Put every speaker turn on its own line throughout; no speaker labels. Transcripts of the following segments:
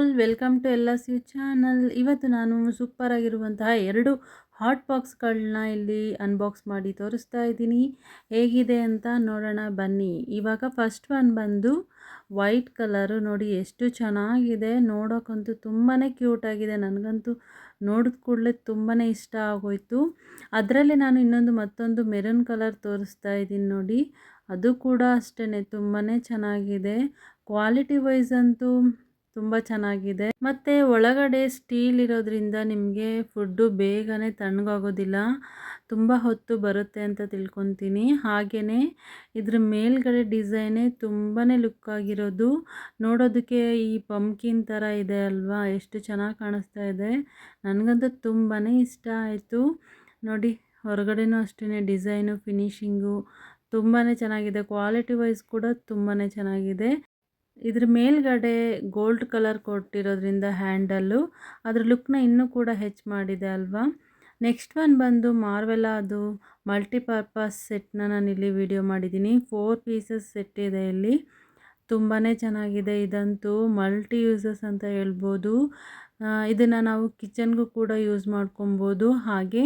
All welcome to ಎಲ್ಲ ಯು channel ಇವತ್ತು ನಾನು ಸೂಪರ್ ಆಗಿರುವಂತಹ ಎರಡು ಹಾಟ್ ಬಾಕ್ಸ್ಗಳನ್ನ ಇಲ್ಲಿ ಅನ್ಬಾಕ್ಸ್ ಮಾಡಿ ತೋರಿಸ್ತಾ ಇದ್ದೀನಿ. ಹೇಗಿದೆ ಅಂತ ನೋಡೋಣ, ಬನ್ನಿ. ಇವಾಗ ಫಸ್ಟ್ ಒನ್ ಬಂದು ವೈಟ್ ಕಲರು ನೋಡಿ ಎಷ್ಟು ಚೆನ್ನಾಗಿದೆ. ನೋಡೋಕ್ಕಂತೂ ತುಂಬಾ ಕ್ಯೂಟಾಗಿದೆ ನನಗಂತೂ ನೋಡಿದ ಕೂಡಲೇ ತುಂಬಾ ಇಷ್ಟ ಆಗೋಯ್ತು. ಅದರಲ್ಲಿ ನಾನು ಇನ್ನೊಂದು ಮತ್ತೊಂದು ಮೆರೂನ್ ಕಲರ್ ತೋರಿಸ್ತಾ ಇದ್ದೀನಿ ನೋಡಿ. ಅದು ಕೂಡ ಅಷ್ಟೇ ತುಂಬಾ ಚೆನ್ನಾಗಿದೆ. ಕ್ವಾಲಿಟಿ ವೈಸ್ ಅಂತೂ ತುಂಬ ಚೆನ್ನಾಗಿದೆ. ಮತ್ತು ಒಳಗಡೆ ಸ್ಟೀಲ್ ಇರೋದ್ರಿಂದ ನಿಮಗೆ ಫುಡ್ಡು ಬೇಗನೆ ತಣ್ಣಗಾಗೋದಿಲ್ಲ. ತುಂಬ ಹೊತ್ತು ಬರುತ್ತೆ ಅಂತ ತಿಳ್ಕೊತೀನಿ. ಹಾಗೆಯೇ ಇದ್ರ ಮೇಲ್ಗಡೆ ಡಿಸೈನೇ ತುಂಬಾ ಲುಕ್ ಆಗಿರೋದು. ನೋಡೋದಕ್ಕೆ ಈ ಪಂಪ್ಕಿನ್ ಥರ ಇದೆ ಅಲ್ವಾ? ಎಷ್ಟು ಚೆನ್ನಾಗಿ ಕಾಣಿಸ್ತಾ ಇದೆ. ನನಗಂತೂ ತುಂಬಾ ಇಷ್ಟ ಆಯಿತು. ನೋಡಿ, ಹೊರಗಡೆನೂ ಅಷ್ಟೇ ಡಿಸೈನು, ಫಿನಿಶಿಂಗು ತುಂಬಾ ಚೆನ್ನಾಗಿದೆ. ಕ್ವಾಲಿಟಿ ವೈಸ್ ಕೂಡ ತುಂಬಾ ಚೆನ್ನಾಗಿದೆ. ಇದ್ರ ಮೇಲ್ಗಡೆ ಗೋಲ್ಡ್ ಕಲರ್ ಕೊಟ್ಟಿರೋದ್ರಿಂದ ಹ್ಯಾಂಡಲ್ಲು ಅದ್ರ ಲುಕ್ನ ಇನ್ನೂ ಕೂಡ ಹೆಚ್ಚು ಮಾಡಿದೆ ಅಲ್ವಾ? ನೆಕ್ಸ್ಟ್ ಒನ್ ಬಂದು ಮಾರ್ವೆಲ ಅದು ಮಲ್ಟಿಪರ್ಪಸ್ ಸೆಟ್ನ ನಾನು ಇಲ್ಲಿ ವಿಡಿಯೋ ಮಾಡಿದ್ದೀನಿ. ಫೋರ್ ಪೀಸಸ್ ಸೆಟ್ ಇದೆ ಇಲ್ಲಿ. ತುಂಬಾ ಚೆನ್ನಾಗಿದೆ ಇದಂತೂ ಮಲ್ಟಿ ಯೂಸಸ್ ಅಂತ ಹೇಳ್ಬೋದು. ಇದನ್ನು ನಾವು ಕಿಚನ್ಗೂ ಕೂಡ ಯೂಸ್ ಮಾಡ್ಕೊಬೋದು. ಹಾಗೆ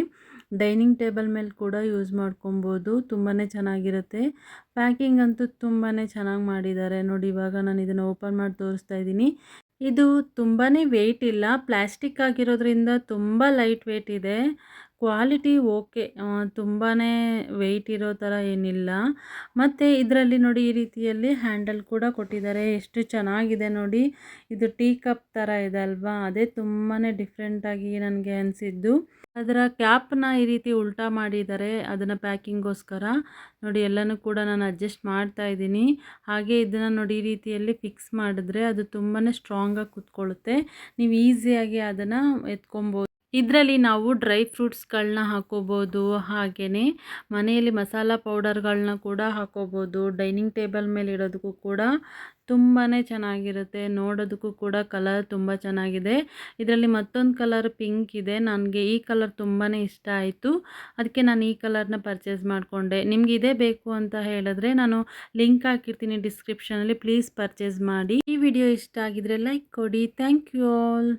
ಡೈನಿಂಗ್ ಟೇಬಲ್ ಮೇಲೆ ಕೂಡ ಯೂಸ್ ಮಾಡ್ಕೊಬೋದು. ತುಂಬಾ ಚೆನ್ನಾಗಿರುತ್ತೆ. ಪ್ಯಾಕಿಂಗ್ ಅಂತೂ ತುಂಬಾ ಚೆನ್ನಾಗಿ ಮಾಡಿದ್ದಾರೆ. ನೋಡಿ, ಇವಾಗ ನಾನು ಇದನ್ನು ಓಪನ್ ಮಾಡಿ ತೋರಿಸ್ತಾ ಇದ್ದೀನಿ. ಇದು ತುಂಬಾ ವೆಯ್ಟ್ ಇಲ್ಲ. ಪ್ಲ್ಯಾಸ್ಟಿಕ್ ಆಗಿರೋದ್ರಿಂದ ತುಂಬ ಲೈಟ್ ವೆಯ್ಟ್ ಇದೆ. Quality okay. ತುಂಬಾ ವೆಯ್ಟ್ ಇರೋ ಥರ ಏನಿಲ್ಲ. ಮತ್ತು ಇದರಲ್ಲಿ ನೋಡಿ ಈ ರೀತಿಯಲ್ಲಿ ಹ್ಯಾಂಡಲ್ ಕೂಡ ಕೊಟ್ಟಿದ್ದಾರೆ. ಎಷ್ಟು ಚೆನ್ನಾಗಿದೆ ನೋಡಿ. ಇದು ಟೀ ಕಪ್ ಥರ ಇದೆ ಅಲ್ವಾ? ಅದೇ ತುಂಬಾ ಡಿಫ್ರೆಂಟಾಗಿ ನನಗೆ ಅನಿಸಿದ್ದು. ಅದರ ಕ್ಯಾಪ್ನ ಈ ರೀತಿ ಉಲ್ಟಾ ಮಾಡಿದ್ದಾರೆ. ಅದನ್ನು ಪ್ಯಾಕಿಂಗೋಸ್ಕರ ನೋಡಿ, ಎಲ್ಲನೂ ಕೂಡ ನಾನು ಅಡ್ಜಸ್ಟ್ ಮಾಡ್ತಾ ಇದ್ದೀನಿ. ಹಾಗೆ ಇದನ್ನು ನೋಡಿ ಈ ರೀತಿಯಲ್ಲಿ ಫಿಕ್ಸ್ ಮಾಡಿದ್ರೆ ಅದು ತುಂಬಾ ಸ್ಟ್ರಾಂಗಾಗಿ ಕೂತ್ಕೊಳ್ಳುತ್ತೆ. ನೀವು ಈಸಿಯಾಗಿ ಅದನ್ನು ಎತ್ಕೊಬೋದು ಇದರಲ್ಲಿ ನಾವು ಡ್ರೈ ಫ್ರೂಟ್ಸ್ಗಳನ್ನ ಹಾಕೋಬೋದು ಹಾಗೆಯೇ ಮನೆಯಲ್ಲಿ ಮಸಾಲ ಪೌಡರ್ಗಳನ್ನ ಕೂಡ ಹಾಕೋಬೋದು. ಡೈನಿಂಗ್ ಟೇಬಲ್ ಮೇಲೆ ಇಡೋದಕ್ಕೂ ಕೂಡ ತುಂಬಾ ಚೆನ್ನಾಗಿರುತ್ತೆ. ನೋಡೋದಕ್ಕೂ ಕೂಡ ಕಲರ್ ತುಂಬ ಚೆನ್ನಾಗಿದೆ. ಇದರಲ್ಲಿ ಮತ್ತೊಂದು ಕಲರ್ ಪಿಂಕ್ ಇದೆ. ನನಗೆ ಈ ಕಲರ್ ತುಂಬಾ ಇಷ್ಟ ಆಯಿತು. ಅದಕ್ಕೆ ನಾನು ಈ ಕಲರ್ನ ಪರ್ಚೇಸ್ ಮಾಡಿಕೊಂಡೆ. ನಿಮ್ಗೆ ಇದೇ ಬೇಕು ಅಂತ ಹೇಳಿದ್ರೆ ನಾನು ಲಿಂಕ್ ಹಾಕಿರ್ತೀನಿ ಡಿಸ್ಕ್ರಿಪ್ಷನಲ್ಲಿ. ಪ್ಲೀಸ್ ಪರ್ಚೇಸ್ ಮಾಡಿ. ಈ ವಿಡಿಯೋ ಇಷ್ಟ ಆಗಿದ್ರೆ ಲೈಕ್ ಕೊಡಿ. Thank you all.